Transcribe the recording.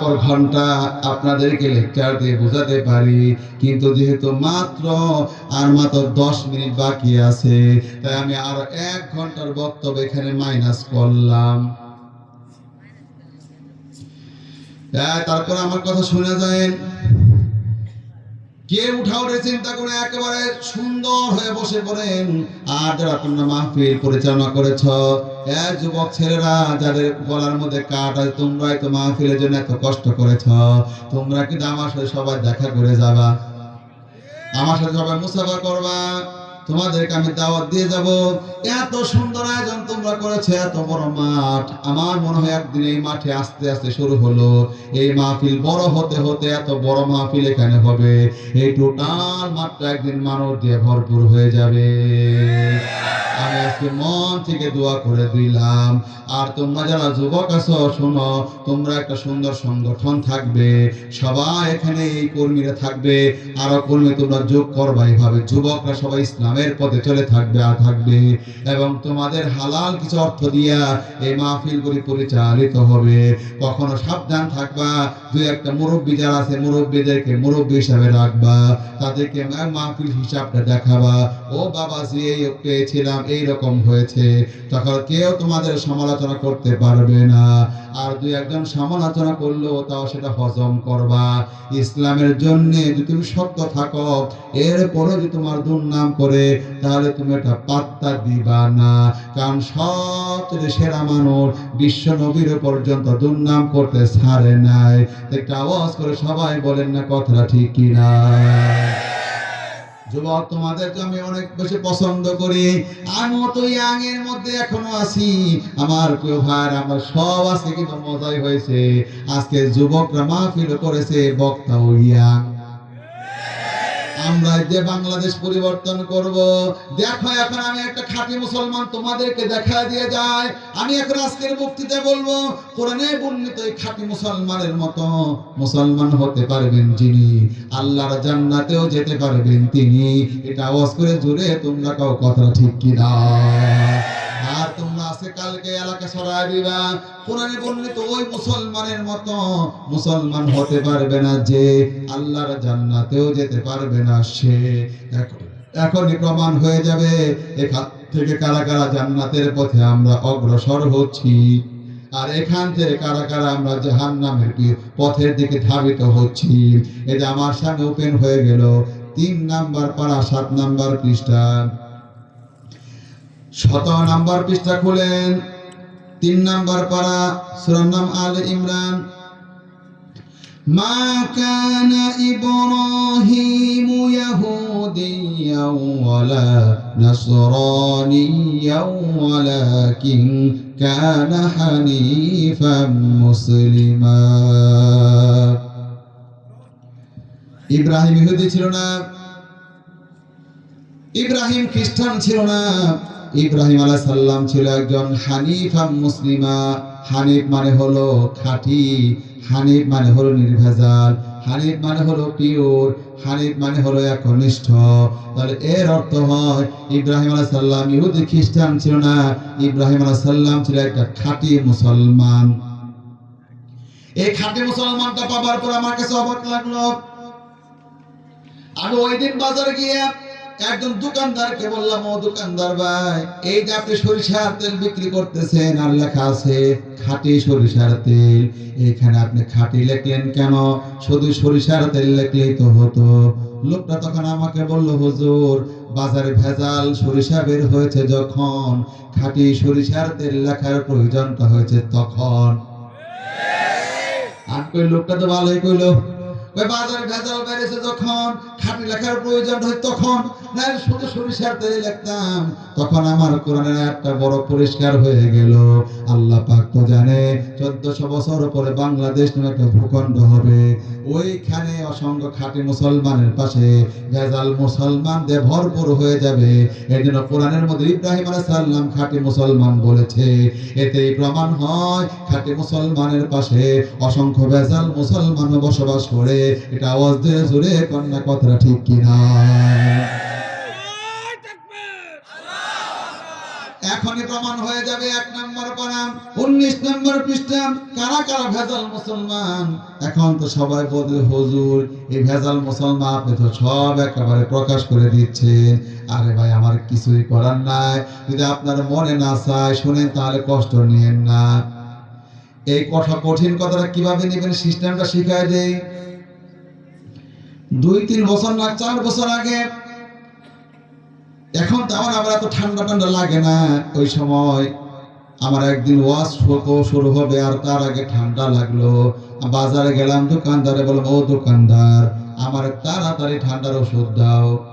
পর ঘণ্টা আপনাদেরকে লেকচার দিয়ে বোঝাতে পারি, কিন্তু যেহেতু মাত্র আর মাত্র দশ মিনিট বাকি আছে, তাই আমি আরও এক ঘণ্টার বক্তব্য এখানে মাইনাস করলাম। তারপর আমার কথা শোনা যায়েন কে উঠা উঠে চিন্তা করে একেবারে সুন্দর হয়ে বসে পড়েন। আর যারা তোমরা মাহফিল পরিচালনা করেছ এক যুবক ছেলেরা, যাদের গলার মধ্যে কাট আছে, তোমরাই তো মাহফিলের জন্য এত কষ্ট করেছ। তোমরা কিন্তু আমার সাথে সবাই দেখা করে যাবা। আমার সাথে সবাই মুসাফা করবা। তোমাদেরকে আমি দাওয়াত দিয়ে যাব। এত সুন্দর আয়োজন তোমরা করেছে, এত বড় মাঠ। আমার মনে হয় একদিন এই মাঠে আস্তে আস্তে শুরু হলো। এই মাহফিল বড় হতে হতে এত বড় মাহফিল এখানে হবে। এই টোটাল মাঠটা একদিন মানুষ দিয়ে ভরপুর হয়ে যাবে। আজকে মন থেকে দোয়া করে দিলাম। আর তোমরা যারা যুবক আছো, শোনো, তোমরা একটা সুন্দর সংগঠন থাকবে। সবাই এখানে এই কর্মীরা থাকবে। আরও কর্মী তোমরা যোগ করবা এইভাবে যুবকরা সবাই ইসলামের পথে চলে থাকবে, আর থাকবে। এবং তোমাদের হালাল কিছু অর্থ দিয়া এই মাহফিলগুলি পরিচালিত হবে। কখনো সাবধান থাকবা। দুই একটা মুরব্বী যারা আছে, মুরব্বীদেরকে মুরব্বী হিসাবে রাখবা। তাদেরকে মাহফিল হিসাবটা দেখাবা। ও বাবাজি, এই পেয়েছিলাম এই রকম হয়েছে, তখন কেউ তোমাদের সমালোচনা করতে পারবে না। আর দুই একজন সমালোচনা করলেও তাও সেটা হজম করবা। ইসলামের জন্য যদি তুমি সত্য থাকো এরপরে যদি তোমার দুর্নাম করে, তাহলে তুমি এটা পাত্তা দিবা না। কারণ সবচেয়ে সেরা মানুষ বিশ্ব নবীর পর্যন্ত দুর্নাম করতে ছাড়ে নাই একটা আওয়াজ করে সবাই বলেন না, কথাটা ঠিক কিনা। যুবক, তোমাদেরকে আমি অনেক বেশি পছন্দ করি। আমি তো ইয়াং এর মধ্যে এখনও আছি। আমার প্রিয় ভাই, আমার সব আছে কিন্তু মজাই হয়েছে। আজকে যুবকরা মাহফিল করেছে বক্তাও ইয়াং। আমরা যে বাংলাদেশ পরিবর্তন করব। দেখো এখন আমি একটা খাঁটি মুসলমান তোমাদেরকে দেখা দিয়ে যায়। আমি এখন আজকের বক্তৃতা বলব, কোরআনে বর্ণিত এই খাঁটি মুসলমানের মতো মুসলমান হতে পারবেন যিনি। আল্লাহর জান্নাতেও যেতে পারবেন তিনি। এটা আওয়াজ করে জোরে তোমরা কাউ কথা ঠিক কিনা আজকে কালকে এলাকা সরাই দিবা। কোরআনে বর্ণিত ওই মুসলমানের মতো মুসলমান হতে পারবে না যে, আল্লাহর জান্নাতেও যেতে পারবে না সে। এখন এখনই প্রমাণ হয়ে যাবে, এখান থেকে কারা কারা জান্নাতের পথে আমরা অগ্রসর হচ্ছি। আর এখান থেকে কারা কারা আমরা জাহান নামের পথের দিকে ধাবিত হচ্ছি। যে আমার সামনে ওপেন হয়ে গেল, তিন নাম্বার পাড়া, সাত নাম্বার পৃষ্ঠা। শত নাম্বার পৃষ্ঠা খুলেন। তিন নাম্বার পাড়া সুরার নাম আল ইমরান। মা কানা ইব্রাহিম ইয়াহুদিয়া ওয়ালা নাসরানিয়া ওয়ালাকিন কানা হানিফাম মুসলিমা। ইব্রাহিম ইহুদি ছিল না। ইব্রাহিম খ্রিস্টান ছিল না। ইব্রাহিম আলাহ সাল্লাম ছিল একজন হানিফা মুসলিমা। হানিফ মানে হলো খাঁটি, হানিফ মানে হলো নির্ভেজাল, হানিফ মানে হলো পিওর হানিফ মানে হলো একনিষ্ঠ। তাহলে এর অর্থ হয়, ইব্রাহিম আলাহ সাল্লাম ইহুদি খ্রিস্টান ছিল না, ইব্রাহিম আলাহ সাল্লাম ছিল একটা খাঁটি মুসলমান। এই খাঁটি মুসলমানটা পাবার পর আমার কাছে অবাক লাগল। আমি ওই দিন বাজারে গিয়ে একজন দোকানদারকে বললাম, ও দোকানদার ভাই, এই যে আপনি সরিষার তেল বিক্রি করতেছেন আর লেখা আছে খাঁটি সরিষার তেল, এখানে আপনি খাঁটি লেখলেন কেন? শুধু সরিষার তেল লেখলেই তো হতো। লোকটা তখন আমাকে বলল, হুজুর, বাজারে ভেজাল সরিষা বের হয়েছে যখন, খাঁটি সরিষার তেল লেখার প্রয়োজনটা হয়েছে তখন। আর কই, লোকটা তো ভালোই কইলো বাজারে ভেজাল বেড়েছে যখন খাঁটি লেখার প্রয়োজন হয় তখন। না শুধু সরিষার তেলে তখন আমার কোরআনের একটা বড় পরিষ্কার হয়ে গেল। আল্লাহ পাক তো জানে, চোদ্দশো বছর পরে বাংলাদেশ নামে একটা ভূখণ্ড হবে। ওইখানে অসংখ্য মুসলমানের পাশে ভরপুর হয়ে যাবে। এই জন্য কোরআনের মধ্যে ইব্রাহিম খাঁটি মুসলমান বলেছে। এতেই প্রমাণ হয়, খাঁটি মুসলমানের পাশে অসংখ্য ভেজাল মুসলমান বসবাস করে। এটা আওয়াজ দিয়ে জোরে কন্যা কথাটা ঠিক কিনা? এখনই প্রমাণ হয়ে যাবে এক নম্বর উনিশ নম্বর কারা কারা ভেজাল মুসলমান? এখন তো সবাই বলবে, হুজুর, এই ভেজাল মুসলমান আপনি তো সব একেবারে প্রকাশ করে দিচ্ছেন। আরে ভাই, আমার কিছুই করার নাই। যদি আপনার মনে না চায়, শুনেন তাহলে কষ্ট নিয়েন না। এই কথা কঠিন কথাটা কীভাবে নেবেন? সিস্টেমটা শিখায় দেই। দুই, তিন বছর না, চার বছর আগে, এখন তো আমার এত ঠান্ডা ঠান্ডা লাগে না। ওই সময় আমার একদিন ওয়াশ শুরু হবে আর তার আগে ঠান্ডা লাগল। বাজারে গেলাম, দোকানদারে বললাম, ও দোকানদার, আমার তাড়াতাড়ি ঠান্ডার ওষুধ দাও।